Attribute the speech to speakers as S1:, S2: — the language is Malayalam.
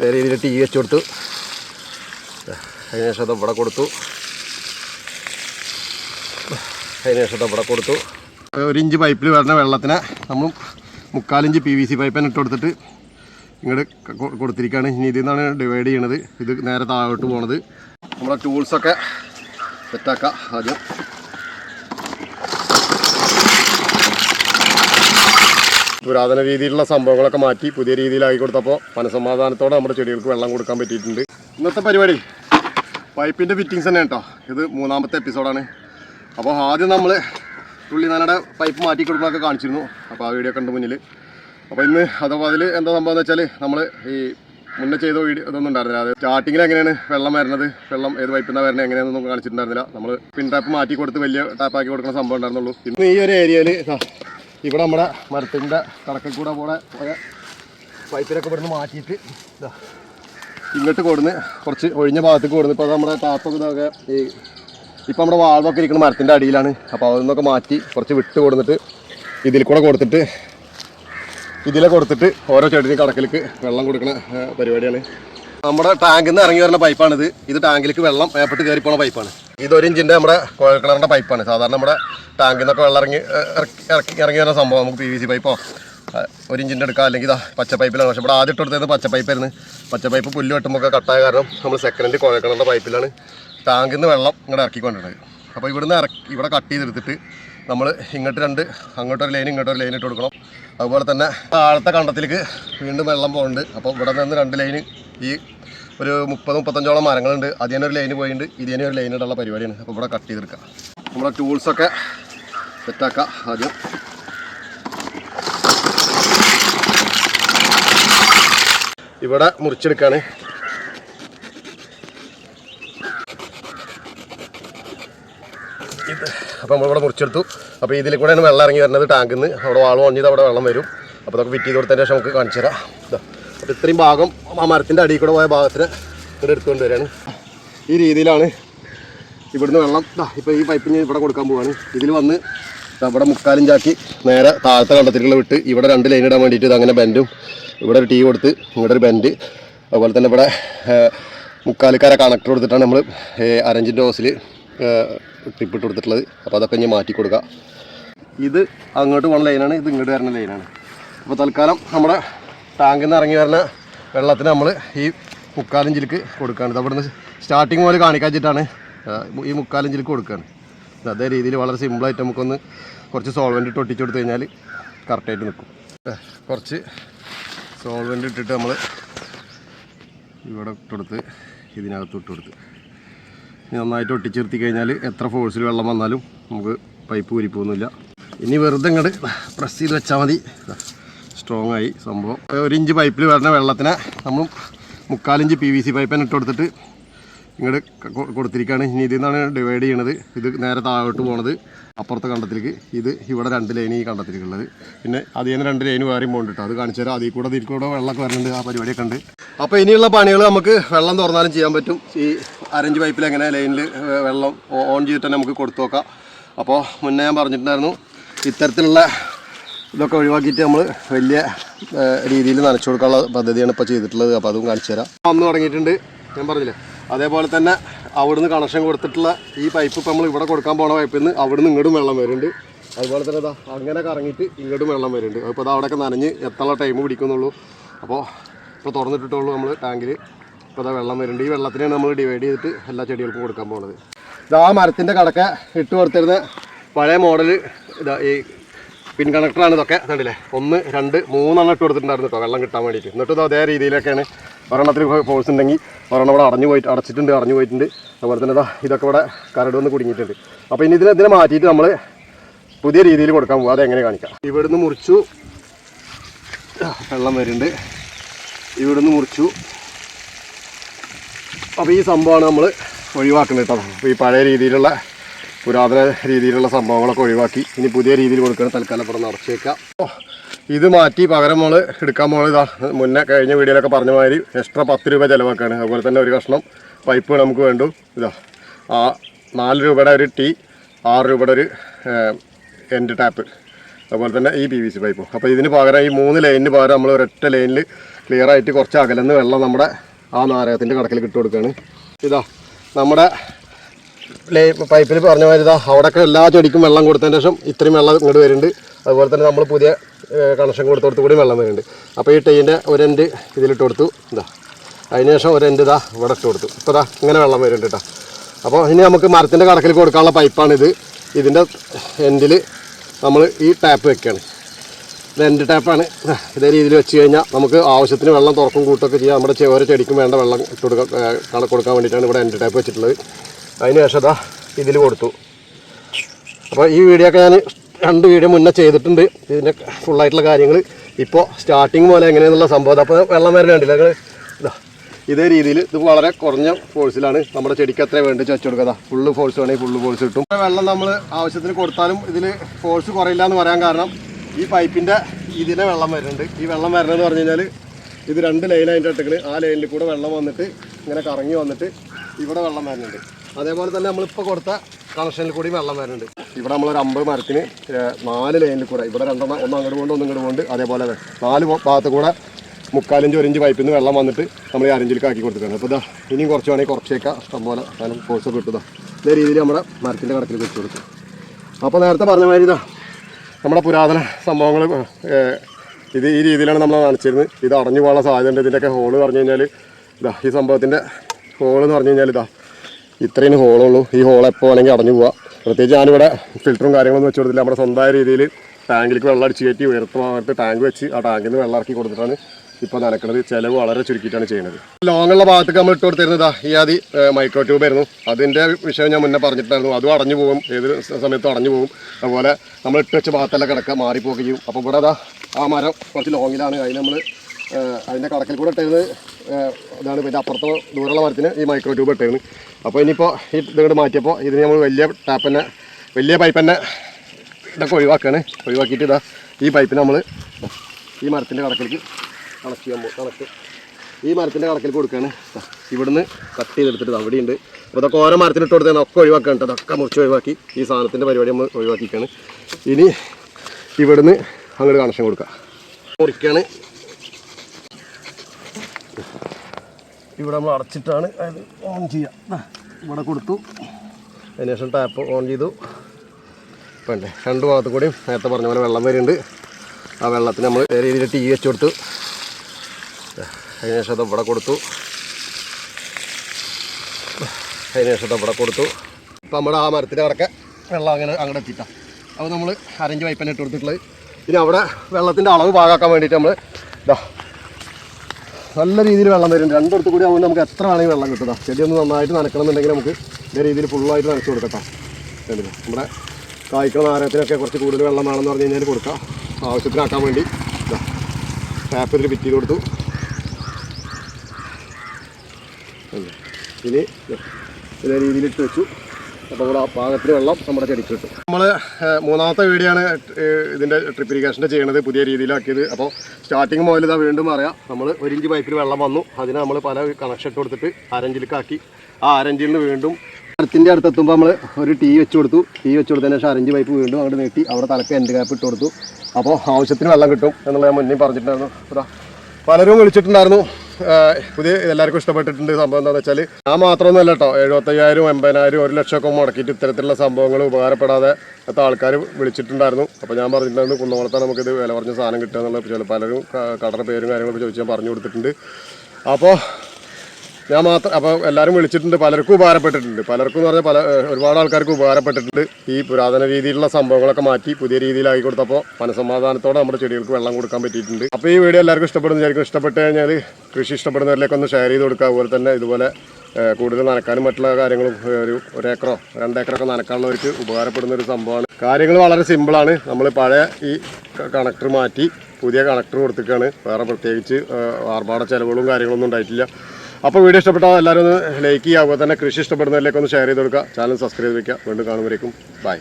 S1: അതേ രീതിയിൽ ടീ വെച്ച് കൊടുത്തു. അതിനുശേഷം അത് ഇവിടെ കൊടുത്തു. അതിനുശേഷം അത് ഇവിടെ കൊടുത്തു. ഒരു ഇഞ്ച് പൈപ്പിൽ വരുന്ന വെള്ളത്തിന് നമ്മൾ മുക്കാലിഞ്ച് പി വി സി പൈപ്പ് തന്നെ ഇട്ട് കൊടുത്തിട്ട് ഇങ്ങോട്ട് കൊടുത്തിരിക്കുകയാണ് ഇനി ഇതിൽ നിന്നാണ് ഡിവൈഡ് ചെയ്യണത്. ഇത് നേരെ താഴോട്ട് പോണത്. നമ്മളെ ടൂൾസൊക്കെ സെറ്റാക്കാം ആദ്യം. പുരാതന രീതിയിലുള്ള സംഭവങ്ങളൊക്കെ മാറ്റി പുതിയ രീതിയിലാക്കി കൊടുത്തപ്പോൾ മനസമാധാനത്തോടെ നമ്മുടെ ചെടികൾക്ക് വെള്ളം കൊടുക്കാൻ പറ്റിയിട്ടുണ്ട്. ഇന്നത്തെ പരിപാടി. പൈപ്പിന്റെ ഫിറ്റിങ്സ് തന്നെ കേട്ടോ. ഇത് മൂന്നാമത്തെ എപ്പിസോഡാണ് അപ്പോൾ ആദ്യം നമ്മൾ തുള്ളിനാനയുടെ പൈപ്പ് മാറ്റി കൊടുക്കുന്നതൊക്കെ കാണിച്ചിരുന്നു. അപ്പോൾ ആ വീഡിയോ കണ്ട് മുന്നിൽ അപ്പോൾ ഇന്ന് അഥവാ അതിൽ എന്താ സംഭവം എന്ന് വെച്ചാൽ നമ്മൾ ഈ മുന്നേ ചെയ്ത വീഡിയോ ഇതൊന്നും ഉണ്ടായിരുന്നില്ല. അത് സ്റ്റാർട്ടിങ്ങിൽ എങ്ങനെയാണ് വെള്ളം വരുന്നത് വെള്ളം ഏത് പൈപ്പിൽ നിന്നാണ് വരുന്നത് എങ്ങനെയാണെന്നൊന്നും കാണിച്ചിട്ടുണ്ടായിരുന്നില്ല. നമ്മൾ പിൻ ടാപ്പ് മാറ്റി കൊടുത്ത് വലിയ ടാപ്പാക്കി കൊടുക്കുന്ന സംഭവം ഉണ്ടായിരുന്നുള്ളൂ. ഇന്ന് ഈ ഒരു ഏരിയയിൽ ഇവിടെ നമ്മുടെ മരത്തിന്റെ കടക്കിൽ കൂടെ പോടെ പോയ പൈപ്പിലൊക്കെ ഇവിടുന്ന് മാറ്റിയിട്ട് ഇങ്ങോട്ട് കൊടുന്ന് കുറച്ച് ഒഴിഞ്ഞ ഭാഗത്തേക്ക് കൊടുന്ന് ഇപ്പോൾ നമ്മുടെ ടാപ്പൊക്കെ ഇതൊക്കെ ഈ ഇപ്പോൾ നമ്മുടെ വാൾവൊക്കെ ഇരിക്കുന്ന മരത്തിന്റെ അടിയിലാണ്. അപ്പോൾ അതൊന്നൊക്കെ മാറ്റി കുറച്ച് വിട്ട് കൊടുത്തിട്ട് ഇതിൽ കൂടെ കൊടുത്തിട്ട് ഇതിലെ കൊടുത്തിട്ട് ഓരോ ചെടിന് കടക്കിലേക്ക് വെള്ളം കൊടുക്കുന്ന പരിപാടിയാണ്. നമ്മുടെ ടാങ്കിൽ നിന്ന് ഇറങ്ങി വരുന്ന പൈപ്പാണിത്. ഇത് ടാങ്കിലേക്ക് വെള്ളം മേപ്പെട്ട് കയറി പോണ പൈപ്പാണ്. ഇത് ഒരു ഇഞ്ചിന്റെ നമ്മുടെ കോഴൽ പൈപ്പാണ് സാധാരണ നമ്മുടെ ടാങ്കിൽ നിന്നൊക്കെ വെള്ളം ഇറങ്ങി ഇറക്കി ഇറങ്ങി വരുന്ന സംഭവം നമുക്ക് പി വി സി പൈപ്പോ ഒരു ഇഞ്ചിന്റെ എടുക്കാം. അല്ലെങ്കിൽ ഇതാ പച്ച പൈപ്പിലാണ് പക്ഷേ ഇവിടെ ആദ്യം ഇട്ട് കൊടുത്തത് പച്ച പൈപ്പായിരുന്നു പച്ച പൈപ്പ് പുല്ല് വെട്ടുമ്പോൾ കട്ടായ കാരണം നമ്മൾ സെക്കൻഡ് കുഴൽ പൈപ്പിലാണ് ടാങ്കിൽ നിന്ന് വെള്ളം ഇങ്ങോട്ട് ഇറക്കി കൊണ്ടുവരുന്നത് അപ്പോൾ ഇവിടുന്ന് ഇറക്കി ഇവിടെ കട്ട് ചെയ്തെടുത്തിട്ട് നമ്മൾ ഇങ്ങോട്ട് രണ്ട് അങ്ങോട്ടൊരു ലൈൻ ഇങ്ങോട്ടൊരു ലൈൻ ഇട്ട് കൊടുക്കണം. അതുപോലെ തന്നെ താഴത്തെ കണ്ടത്തിലേക്ക് വീണ്ടും വെള്ളം പോകുന്നുണ്ട് അപ്പോൾ ഇവിടെ നിന്ന് രണ്ട് ലൈന് ഈ ഒരു മുപ്പത് മുപ്പത്തഞ്ചോളം മരങ്ങളുണ്ട്. അതിന് ഒരു ലൈന് പോയിട്ടുണ്ട് ഇതിന് ഒരു ലൈൻ ഇടാനുള്ള പരിപാടിയാണ്. അപ്പോൾ ഇവിടെ കട്ട് ചെയ്തെടുക്കാം. നമ്മുടെ ടൂൾസൊക്കെ സെറ്റാക്കാം ആദ്യം. ഇവിടെ മുറിച്ചെടുക്കുകയാണ് അപ്പോൾ നമ്മളിവിടെ മുറിച്ചെടുത്തു. അപ്പോൾ ഇതിൽ കൂടെയാണ് വെള്ളം ഇറങ്ങി വരുന്നത് ടാങ്കിൽ നിന്ന് അവിടെ വാൾ ഒഴിഞ്ഞത് അവിടെ വെള്ളം വരും. അപ്പോൾ അതൊക്കെ ഫിറ്റ് ചെയ്ത് കൊടുത്തതിന് ശേഷം നമുക്ക് കാണിച്ചു തരാം. ഇത്രയും ഭാഗം ആ മരത്തിന്റെ അടിയിൽ കൂടെ പോയ ഭാഗത്തിന് ഇവിടെ എടുത്തുകൊണ്ട് വരികയാണ്. ഈ രീതിയിലാണ് ഇവിടുന്ന് വെള്ളം ഇപ്പോൾ ഈ പൈപ്പിന് ഇവിടെ കൊടുക്കാൻ പോവാണ്. ഇതിൽ വന്ന് ഇവിടെ മുക്കാലിഞ്ചാക്കി നേരെ താഴത്തെ കണ്ടത്തിലുള്ള വിട്ട് ഇവിടെ രണ്ട് ലൈൻ ഇടാൻ വേണ്ടിയിട്ട് ഇത് അങ്ങനെ ബെൻഡും ഇവിടെ ഒരു ടീ കൊടുത്ത് ഇവിടെ ഒരു ബെൻഡ് അതുപോലെ തന്നെ ഇവിടെ മുക്കാലിക്കാരെ കണക്ട് കണക്ടർ കൊടുത്തിട്ടാണ് നമ്മൾ അരഞ്ചിന്റെ ഹോസിൽ ടിപ്പിട്ട് കൊടുത്തിട്ടുള്ളത്. അപ്പോൾ അതൊക്കെ ഇനി മാറ്റി കൊടുക്കുക ഇത് അങ്ങോട്ട് പോകുന്ന ലൈനാണ് ഇത് ഇങ്ങോട്ട് വരുന്ന ലൈനാണ് അപ്പോൾ തൽക്കാലം നമ്മുടെ ടാങ്കിൽ നിന്ന് ഇറങ്ങി വരുന്ന വെള്ളത്തിന് നമ്മൾ ഈ മുക്കാലിഞ്ചിലേക്ക് കൊടുക്കുകയാണ് ഇത് അവിടുന്ന് സ്റ്റാർട്ടിങ് മുതൽ കാണിക്കാച്ചിട്ടാണ് ഈ മുക്കാലിഞ്ചിലേക്ക് കൊടുക്കുകയാണ് അതേ രീതിയിൽ വളരെ സിമ്പിളായിട്ട് നമുക്കൊന്ന് കുറച്ച് സോൾവെന്റ് ഇട്ട് ഒട്ടിച്ചു കൊടുത്തു കഴിഞ്ഞാൽ കറക്റ്റായിട്ട് നിൽക്കും കുറച്ച് സോൾവെന്റ് ഇട്ടിട്ട് നമ്മൾ ഇവിടെ ഇട്ടെടുത്ത് ഇതിനകത്ത് ഇട്ട് കൊടുത്ത്. നന്നായിട്ട് ഒട്ടിച്ചിർത്തി കഴിഞ്ഞാൽ എത്ര ഫോഴ്സിൽ വെള്ളം വന്നാലും നമുക്ക് പൈപ്പ് ഊരിപ്പോകുന്നില്ല ഇനി വെറുതെ ഇങ്ങോട്ട് പ്രസ് ചെയ്ത് വെച്ചാൽ മതി. സ്ട്രോങ് ആയി. സംഭവം ഒരു ഇഞ്ച് പൈപ്പിൽ വരുന്ന വെള്ളത്തിന് നമ്മൾ മുക്കാലിഞ്ച് പി വി സി പൈപ്പ് തന്നെ ഇട്ട് കൊടുത്തിട്ട് ഇങ്ങോട്ട് കൊടുത്തിരിക്കുകയാണ് ഇനി ഇതിൽ നിന്നാണ് ഡിവൈഡ് ചെയ്യണത്. ഇത് നേരെ താഴോട്ട് പോണത്. അപ്പുറത്തെ കണ്ടത്തിലേക്ക് ഇത് ഇവിടെ രണ്ട് ലൈൻ ഈ കണ്ടത്തിലേക്കുള്ളത്. പിന്നെ അതിൽ നിന്ന് രണ്ട് ലൈൻ വേറെയും പോകുന്നുണ്ട് അത് കാണിച്ചു തരാം. അതിൽ കൂടെ ഇതിൽ കൂടെ വെള്ളമൊക്കെ വരുന്നുണ്ട് ആ പരിപാടിയൊക്കെ ഉണ്ട്. അപ്പോൾ ഇനിയുള്ള പണികൾ നമുക്ക് വെള്ളം തുറന്നാലും ചെയ്യാൻ പറ്റും. ഈ അരഞ്ച് പൈപ്പിൽ എങ്ങനെ ലൈനിൽ വെള്ളം ഓൺ ചെയ്തിട്ട് തന്നെ നമുക്ക് കൊടുത്തു നോക്കാം. അപ്പോൾ മുന്നേ ഞാൻ പറഞ്ഞിട്ടുണ്ടായിരുന്നു ഇത്തരത്തിലുള്ള ഇതൊക്കെ ഒഴിവാക്കിയിട്ട് നമ്മൾ വലിയ രീതിയിൽ നനച്ചു കൊടുക്കാനുള്ള പദ്ധതിയാണ് ഇപ്പോൾ ചെയ്തിട്ടുള്ളത്. അപ്പോൾ അതും കാണിച്ചു തരാം. വന്ന് തുടങ്ങിയിട്ടുണ്ട്. ഞാൻ പറഞ്ഞില്ലേ? അതേപോലെ തന്നെ അവിടുന്ന് കണക്ഷൻ കൊടുത്തിട്ടുള്ള ഈ പൈപ്പ് ഇപ്പോൾ നമ്മൾ ഇവിടെ കൊടുക്കാൻ പോണ പൈപ്പിൽ നിന്ന് അവിടുന്ന് ഇങ്ങോട്ടും വെള്ളം വരുന്നുണ്ട്. അതുപോലെ തന്നെ ഇതാ അങ്ങനെ കറങ്ങിയിട്ട് ഇങ്ങോട്ടും വെള്ളം വരുന്നുണ്ട്. അപ്പോൾ ഇത് അവിടെയൊക്കെ നനഞ്ഞ് എത്ര ടൈം പിടിക്കുന്നുള്ളൂ. അപ്പോൾ ഇപ്പോൾ തുറന്നിട്ടിട്ടുള്ളൂ നമ്മൾ ടാങ്കിൽ ഇപ്പോൾ ഇതാ വെള്ളം വരുന്നുണ്ട്. ഈ വെള്ളത്തിനാണ് നമ്മൾ ഡിവൈഡ് ചെയ്തിട്ട് എല്ലാ ചെടികൾക്കും കൊടുക്കാൻ പോകുന്നത് ഇതാ മരത്തിന്റെ കടക്ക ഇട്ട് കൊടുത്തിരുന്ന പഴയ മോഡൽ ഇതാ ഈ പിൻ കണക്ടറാണ് ഇതൊക്കെ. കണ്ടില്ലേ? ഒന്ന് രണ്ട് മൂന്നെണ്ണം ഇട്ട് കൊടുത്തിട്ടുണ്ടായിരുന്നു കേട്ടോ വെള്ളം കിട്ടാൻ വേണ്ടിയിട്ട്. എന്നിട്ട് ഇത് അതേ രീതിയിലൊക്കെയാണ് ഒരെണ്ണത്തിൽ ഫോഴ്സ് ഉണ്ടെങ്കിൽ ഒരെണ്ണം ഇവിടെ അടഞ്ഞു പോയിട്ട് അടച്ചിട്ടുണ്ട് അടഞ്ഞു പോയിട്ടുണ്ട്. അതുപോലെ തന്നെ ഇതാ ഇതൊക്കെ ഇവിടെ കരട് വന്ന് കുടുങ്ങിയിട്ടുണ്ട്. അപ്പോൾ ഇനി ഇതിനെ ഇതിനെ മാറ്റിയിട്ട് നമ്മൾ പുതിയ രീതിയിൽ കൊടുക്കാൻ പോകും അതെങ്ങനെ കാണിക്കാം. ഇവിടുന്ന് മുറിച്ചു. വെള്ളം വരുന്നുണ്ട്. ഇവിടുന്ന് മുറിച്ചു. അപ്പോൾ ഈ സംഭവമാണ് നമ്മൾ ഒഴിവാക്കുന്നത് കേട്ടോ. അപ്പോൾ ഈ പഴയ രീതിയിലുള്ള പുരാതന രീതിയിലുള്ള സംഭവങ്ങളൊക്കെ ഒഴിവാക്കി. ഇനി പുതിയ രീതിയിൽ കൊടുക്കണം. തൽക്കാലം ഇവിടെ നിറച്ചേക്കാം ഇത് മാറ്റി പകരം നമ്മൾ എടുക്കാൻ പോകുന്നത് ഇതാ മുന്നേ കഴിഞ്ഞ വീഡിയോയിലൊക്കെ പറഞ്ഞ മാതിരി എക്സ്ട്രാ പത്ത് രൂപ ചിലവാക്കാണ്. അതുപോലെ തന്നെ ഒരു കഷ്ണം പൈപ്പ് നമുക്ക് വേണ്ടു. ഇതാ ആ നാല് രൂപയുടെ ഒരു ടീ ആറ് രൂപയുടെ ഒരു എൻഡ് ടാപ്പ് അതുപോലെ തന്നെ ഈ പി വി സി പൈപ്പും അപ്പോൾ ഇതിന് പകരം ഈ മൂന്ന് ലൈനിന് പകരം നമ്മൾ ഒരൊറ്റ ലൈനിൽ ക്ലിയർ ആയിട്ട് കുറച്ച് അകലെന്ന് വെള്ളം നമ്മുടെ ആ നാരകത്തിന്റെ കടക്കിൽ കിട്ടുകൊടുക്കുകയാണ് ഇതാ നമ്മുടെ പൈപ്പിൽ പറഞ്ഞ മാതിരി ഇതാ അവിടെയൊക്കെ എല്ലാ ചെടിക്കും വെള്ളം കൊടുത്തതിന് ശേഷം ഇത്രയും വെള്ളം ഇങ്ങോട്ട് വരുന്നുണ്ട്. അതുപോലെ തന്നെ നമ്മൾ പുതിയ കണക്ഷൻ കൊടുത്തോടത്ത് കൂടി വെള്ളം വരുന്നുണ്ട്. അപ്പോൾ ഈ ടൈന്റെ ഒരു എൻഡ് ഇതിലിട്ട് കൊടുത്തു ഇതാ. അതിന് ശേഷം ഒരു എൻഡ് ഇതാ ഇവിടെ ഇട്ട് കൊടുത്തു. ഇപ്പോൾ ഇതാ ഇങ്ങനെ വെള്ളം വരുന്നുണ്ട് കേട്ടോ. അപ്പോൾ ഇനി നമുക്ക് മരത്തിന്റെ കടക്കിൽ കൊടുക്കാനുള്ള പൈപ്പാണിത് ഇതിന്റെ എൻഡിൽ നമ്മൾ ഈ ടാപ്പ് വെക്കുകയാണ് ഇത് എൻഡ് ടാപ്പാണ്. ഇതേ രീതിയിൽ വെച്ച് കഴിഞ്ഞാൽ നമുക്ക് ആവശ്യത്തിന് വെള്ളം തുറക്കും കൂട്ടൊക്കെ ചെയ്യാം. നമ്മുടെ ഓരോ ചെടിക്കും വേണ്ട വെള്ളം ഇട്ട് കൊടുക്കാൻ കൊടുക്കാൻ വേണ്ടിയിട്ടാണ് ഇവിടെ എൻഡ് ടാപ്പ് വെച്ചിട്ടുള്ളത്. അതിന് ശേഷം ഇതാ ഇതിൽ കൊടുത്തു. അപ്പോൾ ഈ വീഡിയോ ഒക്കെ ഞാൻ രണ്ട് വീഡിയോ മുന്നേ ചെയ്തിട്ടുണ്ട്. ഇതിന്റെ ഫുള്ളായിട്ടുള്ള കാര്യങ്ങൾ ഇപ്പോൾ സ്റ്റാർട്ടിങ് പോലെ എങ്ങനെയാണെന്നുള്ള സംഭവം. അപ്പോൾ വെള്ളം വരെ നിങ്ങൾ ഇതാ ഇതേ രീതിയിൽ ഇത് വളരെ കുറഞ്ഞ ഫോഴ്സിലാണ് നമ്മുടെ ചെടിക്ക് എത്ര വേണ്ടി വെച്ച് കൊടുക്കുക. ഫുള്ള് ഫോഴ്സ് വേണമെങ്കിൽ ഫുള്ള് ഫോഴ്സ് കിട്ടും. വെള്ളം നമ്മൾ ആവശ്യത്തിന് കൊടുത്താലും ഇതിൽ ഫോഴ്സ് കുറയില്ല എന്ന് പറയാൻ കാരണം ഈ പൈപ്പിന്റെ ഇതിലെ വെള്ളം വരുന്നുണ്ട്. ഈ വെള്ളം വരണമെന്ന് പറഞ്ഞു കഴിഞ്ഞാൽ ഇത് രണ്ട് ലൈനായിട്ട് ഇട്ടിട്ട് ആ ലൈനിൽ കൂടെ വെള്ളം വന്നിട്ട് ഇങ്ങനെ കറങ്ങി വന്നിട്ട് ഇവിടെ വെള്ളം വരുന്നുണ്ട് അതേപോലെ തന്നെ നമ്മളിപ്പോൾ കൊടുത്ത കണക്ഷനിൽ കൂടി വെള്ളം വരുന്നുണ്ട്. ഇവിടെ നമ്മളൊരു അമ്പത് മരത്തിന് നാല് ലൈനിൽ കൂടെ. ഇവിടെ രണ്ടെണ്ണം ഒന്ന് അങ്ങോട്ട് കൊണ്ട് ഒന്ന് ഇങ്ങോട്ട് കൊണ്ട് അതേപോലെ നാല് ഭാഗത്ത് കൂടെ മുക്കാലഞ്ച് ഒരു ഇഞ്ച് പൈപ്പിൽ നിന്ന് വെള്ളം വന്നിട്ട് നമ്മൾ ഈ അരഞ്ചിലേക്ക് ആക്കി കൊടുത്തിട്ടുണ്ട്. അപ്പോൾ ഇതാ ഇനിയും കുറച്ച് വേണമെങ്കിൽ കുറച്ചേക്കാം. ഇഷ്ടംപോലെ അതിനും കോഴ്സ് കിട്ടുക ഇതേ രീതിയിൽ നമ്മുടെ മരത്തിന്റെ കടത്തിൽ വെച്ച് കൊടുക്കും അപ്പോൾ നേരത്തെ പറഞ്ഞ മാതിരി ഇതാ നമ്മുടെ പുരാതന സംഭവങ്ങൾ ഇത് ഈ രീതിയിലാണ് നമ്മൾ കാണിച്ചിരുന്നത് ഇത് അടഞ്ഞു പോകാനുള്ള സാധ്യത ഉണ്ട്. ഇതിന്റെയൊക്കെ ഹോൾ പറഞ്ഞു കഴിഞ്ഞാൽ ഇതാ ഈ സംഭവത്തിന്റെ ഹോൾ എന്ന് പറഞ്ഞു കഴിഞ്ഞാൽ ഇതാ ഇത്രയും ഹോളുള്ളൂ. ഈ ഹോൾ എപ്പോൾ വേണമെങ്കിൽ അടഞ്ഞു പോവാം. പ്രത്യേകിച്ച് ഞാനിവിടെ ഫിൽറ്ററും കാര്യങ്ങളൊന്നും വെച്ച് കൊടുത്തില്ല. നമ്മുടെ സ്വന്തമായ രീതിയിൽ ടാങ്കിലേക്ക് വെള്ളം അടിച്ച് കയറ്റി ഉയർത്ത് ഭാഗത്ത് ടാങ്ക് വെച്ച് ആ ടാങ്കിൽ നിന്ന് വെള്ളം ഇറക്കി കൊടുത്തിട്ടാണ് ഇപ്പോൾ നനക്കുന്നത് ചിലവ് വളരെ ചുരുക്കിയിട്ടാണ് ചെയ്യുന്നത്. ലോങ്ങുള്ള ഭാഗത്തേക്ക് നമ്മൾ ഇട്ട് കൊടുത്തിരുന്നതാ ഈ ആദ്യ മൈക്രോ ട്യൂബ് ആയിരുന്നു. അതിന്റെ വിഷയം ഞാൻ മുന്നേ പറഞ്ഞിട്ടുണ്ടായിരുന്നു. അതും അടഞ്ഞു പോകും. ഏത് സമയത്തും അടഞ്ഞു പോകും. അതുപോലെ നമ്മൾ ഇട്ട് വെച്ച ഭാഗത്തെല്ലാം കിടക്കുക മാറിപ്പോവുകയും അപ്പോൾ ഇവിടെ അതാ ആ മരം കുറച്ച് ലോങ്ങിലാണ്. അതിന് നമ്മൾ അതിന്റെ കടക്കിൽ കൂടെ ഇട്ടത് അതാണ് പിന്നെ അപ്പുറത്ത് ദൂരമുള്ള മരത്തിന് ഈ മൈക്രോ ട്യൂബ് ഇട്ടേന്ന് അപ്പോൾ ഇനിയിപ്പോൾ ഈ ഇതുകൊണ്ട് മാറ്റിയപ്പോൾ ഇതിന് നമ്മൾ വലിയ ടാപ്പ് തന്നെ വലിയ പൈപ്പ് തന്നെ ഇതൊക്കെ ഒഴിവാക്കുകയാണ് ഒഴിവാക്കിയിട്ട് ഇതാ ഈ പൈപ്പിന് നമ്മൾ ഈ മരത്തിന്റെ കടക്കിലേക്ക് കണക്ട് ചെയ്യാൻ പോകും കണക്ട് ഈ മരത്തിന്റെ കടക്കിൽ കൊടുക്കുകയാണ് ഇവിടുന്ന് കട്ട് ചെയ്തെടുത്തിട്ട് അവിടെയുണ്ട് അപ്പോൾ ഇതൊക്കെ ഓരോ മരത്തിനിട്ട് കൊടുത്തത് ഒക്കെ ഒഴിവാക്കുകയാണ് കേട്ടോ. അതൊക്കെ മുറിച്ച് ഒഴിവാക്കി ഈ സാധനത്തിന്റെ പരിപാടി നമ്മൾ ഒഴിവാക്കിയിരിക്കുകയാണ് ഇനി ഇവിടുന്ന് അങ്ങോട്ട് കണക്ഷൻ കൊടുക്കുക മുറിക്കുകയാണ് ഇവിടെ നമ്മൾ അടച്ചിട്ടാണ് അത് ഓൺ ചെയ്യുക ഇവിടെ കൊടുത്തു. അതിനുശേഷം ടാപ്പ് ഓൺ ചെയ്തു. ഉണ്ട് രണ്ട് ഭാഗത്തു കൂടിയും നേരത്തെ പറഞ്ഞ പോലെ വെള്ളം വരുന്നുണ്ട്. ആ വെള്ളത്തിന് നമ്മൾ രീതിയിൽ ടീ വെച്ച് കൊടുത്തു. അതിനുശേഷം അത് ഇവിടെ കൊടുത്തു. അതിനുശേഷം അത് ഇവിടെ കൊടുത്തു. ഇപ്പം നമ്മുടെ ആ മരത്തിന്റെ അടക്ക വെള്ളം അങ്ങനെ അങ്ങോട്ട് എത്തിയിട്ടാണ് അപ്പോൾ നമ്മൾ അരഞ്ച് പൈപ്പന്നെ ഇട്ട് കൊടുത്തിട്ടുള്ളത്. ഇനി അവിടെ വെള്ളത്തിന്റെ അളവ് പാകാക്കാൻ വേണ്ടിയിട്ട് നമ്മൾ ഇതാ നല്ല രീതിയിൽ വെള്ളം വരും രണ്ടിടത്ത് കൂടി ആകുമ്പോൾ നമുക്ക് എത്ര വേണമെങ്കിൽ വെള്ളം കിട്ടുക ചെടി ഒന്ന് നന്നായിട്ട് നനക്കണമെന്നുണ്ടെങ്കിൽ നമുക്ക് ഇതേ രീതിയിൽ ഫുള്ളായിട്ട് നനച്ച് കൊടുക്കട്ടോ നമ്മുടെ കായ്ക്കള നാരത്തിനൊക്കെ കുറച്ച് കൂടുതൽ വെള്ളം വേണമെന്ന് പറഞ്ഞു കഴിഞ്ഞാൽ കൊടുക്കാം. ആവശ്യത്തിനാക്കാൻ വേണ്ടി. ടാപ്പിൽ ഫിറ്റ് ചെയ്ത് കൊടുത്തു. ഇനി ഇതേ രീതിയിൽ ഇട്ട് വെച്ചു. അപ്പോൾ ഇവിടെ ആ പാകത്തിന് വെള്ളം നമ്മുടെ ചെടിക്ക് കിട്ടും. നമ്മൾ മൂന്നാമത്തെ വീടിയാണ് ഇതിന്റെ ട്രിപ്പ് ഇറിഗേഷന്റെ ചെയ്യണത് പുതിയ രീതിയിലാക്കിയത്. അപ്പോൾ സ്റ്റാർട്ടിങ് മുതൽ ഇതാ വീണ്ടും പറയാം. നമ്മൾ ഒരു ഇഞ്ച് പൈപ്പിൽ വെള്ളം വന്നു. അതിന് നമ്മൾ പല കണക്ഷൻ ഇട്ട് കൊടുത്തിട്ട് അരഞ്ചിലേക്കാക്കി ആ അരഞ്ചിൽ നിന്ന് വീണ്ടും മരത്തിന്റെ അടുത്തെത്തുമ്പോൾ നമ്മൾ ഒരു ടീ വെച്ച് കൊടുത്തു. ടീ വെച്ച് കൊടുത്തതിന് ശേഷം അരഞ്ച് പൈപ്പ് വീണ്ടും അങ്ങോട്ട് നീട്ടി. അവിടെ തലക്ക് എന്റെ ക്യാപ്പ് ഇട്ട് കൊടുത്തു. അപ്പോൾ ആവശ്യത്തിന് വെള്ളം കിട്ടും എന്നുള്ളത് ഞാൻ മുന്നേ പറഞ്ഞിട്ടുണ്ടായിരുന്നു. പലരും വിളിച്ചിട്ടുണ്ടായിരുന്നു. പുതിയ എല്ലാവർക്കും ഇഷ്ടപ്പെട്ടിട്ടുണ്ട് സംഭവം എന്താണെന്ന് വെച്ചാൽ ഞാൻ മാത്രമൊന്നുമല്ല കേട്ടോ എഴുപത്തയ്യായിരം എൺപതിനായിരം ഒരു ലക്ഷമൊക്കെ മുടക്കിയിട്ട് ഇത്തരത്തിലുള്ള സംഭവങ്ങൾ ഉപകാരപ്പെടാതെ എത്ര ആൾക്കാർ വിളിച്ചിട്ടുണ്ടായിരുന്നു. അപ്പോൾ ഞാൻ പറഞ്ഞിട്ടുണ്ടായിരുന്നു കുന്നോളത്താണ് നമുക്കിത് വില കുറഞ്ഞ സാധനം കിട്ടുക എന്നുള്ള പലരും കടറ പേരും കാര്യങ്ങളൊക്കെ ചോദിച്ച് ഞാൻ പറഞ്ഞു കൊടുത്തിട്ടുണ്ട്. അപ്പോൾ ഞാൻ മാത്രം അപ്പോൾ എല്ലാവരും വിളിച്ചിട്ടുണ്ട്. പലർക്കും ഉപകാരപ്പെട്ടിട്ടുണ്ട്. പലർക്കും എന്ന് പറഞ്ഞാൽ പല ഒരുപാട് ആൾക്കാർക്ക് ഉപകാരപ്പെട്ടിട്ടുണ്ട്. ഈ പുരാതന രീതിയിലുള്ള സംഭവങ്ങളൊക്കെ മാറ്റി പുതിയ രീതിയിലാക്കി കൊടുത്തപ്പോൾ മനസമാധാനത്തോടെ നമ്മുടെ ചെടികൾക്ക് വെള്ളം കൊടുക്കാൻ പറ്റിയിട്ടുണ്ട്. അപ്പോൾ ഈ വീഡിയോ എല്ലാവർക്കും ഇഷ്ടപ്പെടുന്നു വിചാരിക്കും ഇഷ്ടപ്പെട്ട് കഴിഞ്ഞാൽ കൃഷി ഇഷ്ടപ്പെടുന്നവരിലേക്ക് ഒന്ന് ഷെയർ ചെയ്ത് കൊടുക്കുക. അതുപോലെ തന്നെ ഇതുപോലെ കൂടുതൽ നനക്കാനും മറ്റുള്ള കാര്യങ്ങളും ഒരു ഒരേക്കറോ രണ്ടേക്കറൊക്കെ നനക്കാനുള്ളവർക്ക് ഉപകാരപ്പെടുന്ന ഒരു സംഭവമാണ്. കാര്യങ്ങൾ വളരെ സിമ്പിളാണ്. നമ്മൾ പഴയ ഈ കണക്ടർ മാറ്റി പുതിയ കണക്ടർ കൊടുത്തിട്ടാണ് വേറെ പ്രത്യേകിച്ച് ആർഭാട ചിലവുകളും കാര്യങ്ങളൊന്നും ഉണ്ടായിട്ടില്ല. അപ്പോൾ വീഡിയോ ഇഷ്ടപ്പെട്ടാൽ എല്ലാവരും ഒന്ന് ലൈക്ക് ചെയ്യുക അതുപോലെ തന്നെ കൃഷി ഇഷ്ടപ്പെടുന്നതിലേക്ക് ഒന്ന് ഷെയർ ചെയ്ത് കൊടുക്കുക. ചാനൽ സബ്സ്ക്രൈബ് വയ്ക്കുക വീണ്ടും കാണുമ്പോഴേക്കും. ബൈ